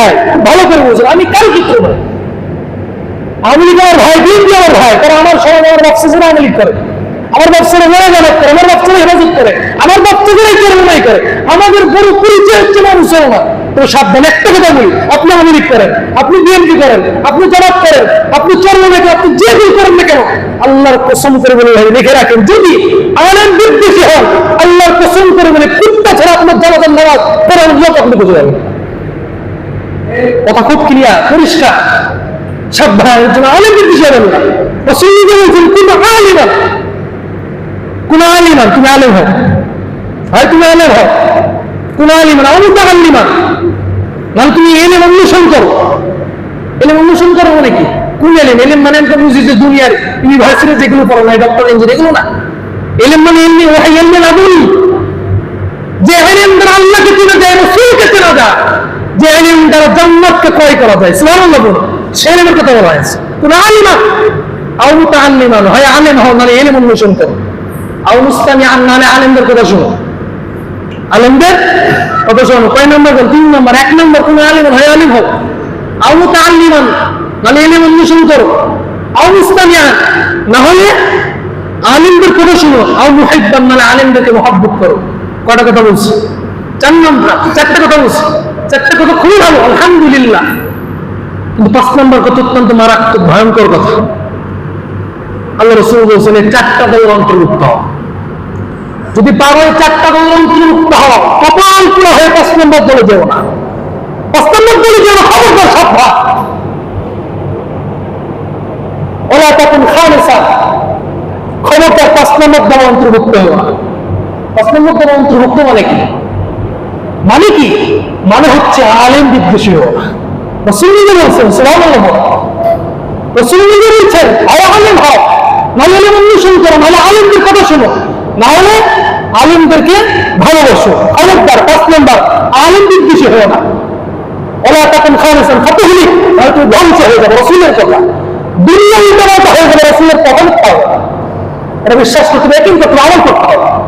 ভাই, ভালো করে বুঝুন, আমি কার চিত্র ভাই আওয়ামী লীগ আমার ভাই বিএনপি আমার ভাই, কারণ আমার সমাজ আমার বাচ্চাদের আওয়ামী লীগ করে। আমার বাচ্চারা মেরাজানাত করে, আমার বাচ্চারা হেফাজত করে। আমার বাচ্চাদেরাই চরমাই করে। আমাদের বড় পরিচয় হচ্ছে না মুসলমান তো সাবধান একটা কথা বলি, আপনি আওয়ামী লীগ করেন, আপনি বিএনপি করেন, আপনি জবাব করেন, আপনি করেন আপনি যে কেউ করেন না কেন, আল্লাহর কসম করে বলে ভাই, লিখে রাখেন, যদি আলেম বিদ্বেষী হন, আল্লাহর কসম করে বলে, কুত্তা ছাড়া আপনার জামাতের নামাজ লোক আপনি বুঝে যাবেন কথা খুব ক্লিয়ার পরিষ্কার। না। বলছেন, কোন কোন তুমি হও। হয় তুমি হও? কোন আলিমান মানে তুমি এলেম অন্বেষণ করো। এলেম অন্বেষণ করো মানে কোন এলেম? এলেম মানে বুঝি যে দুনিয়ার ইউনিভার্সিটি যেগুলো পড়ো না ডক্টর ইঞ্জিনিয়ার এগুলো না। এলেম মানে এমনি ওহাই এলমে না বলি। যে এলেম আল্লাহকে চেনা যায় রসুলকে চেনা যায় যে এলেম দ্বারা জান্নাতকে ক্রয় করা যায়। সুবহানাল্লাহ বলো সে কথা বলা হয়েছে। কোন আলিমা। আও মুতাআল্লিমান হয় আলেম হও মানে এলেম অন্বেষণ করো। আও মুস্তামি আন নালে আলেমদের কথা শোনো। আলেমদের কথা শোনো। কয় নম্বর বল? তিন নম্বর। এক নম্বর, কোন হয় আলিম হোক। আও মুতাআল্লিমান মানে এলেম অন্বেষণ করো। আও মুস্তামিয়ান না হলে আলিমদের কথা শোনো। আও মুহিব্বান মানে আলিমদেরকে মহব্বত করো। কটা কথা বলছি? চার নম্বর, চারটা কথা বলছি। চারটা কথা খুবই ভালো, আলহামদুলিল্লাহ। কিন্তু পাঁচ নম্বর কথা অত্যন্ত মারাত্মক, ভয়ঙ্কর কথা। আল্লাহ রসুল বলছেন, এই চারটা দৌড় অন্তর্ভুক্ত যদি পারো এই চারটা দৌড় অন্তর্ভুক্ত হও, কপাল পুরো হয়ে পাঁচ নম্বর দলে যেও না। পাঁচ নম্বর দলে যেও না, খবরদার সাবধান ওলা তখন খালেসা খবরদার পাঁচ নম্বর দলে অন্তর্ভুক্ত হওয়া পাঁচ নম্বর দলে অন্তর্ভুক্ত মানে কি? মানে কি? মানে হচ্ছে আলেম বিদ্বেষী হওয়া রসুল নিজে বলছেন বলছেন হয় আলেম হও। নাহলে আলেম অন্বেষণ করো নাহলে আলেমদের কথা শোনো। নাহলে আলেমদেরকে ভালোবাসো। খবরদার পাঁচ নম্বর, আলেম বিদ্বেষী হও না। ওলা তখন খাওয়ান ফতহলি। হয়তো ধ্বংস হয়ে যাবে, রসুলের কথা। দুনিয়া হয়ে যাবে, রসুলের কথা এটা বিশ্বাস করতে হবে কিন্তু আমল করতে হবে।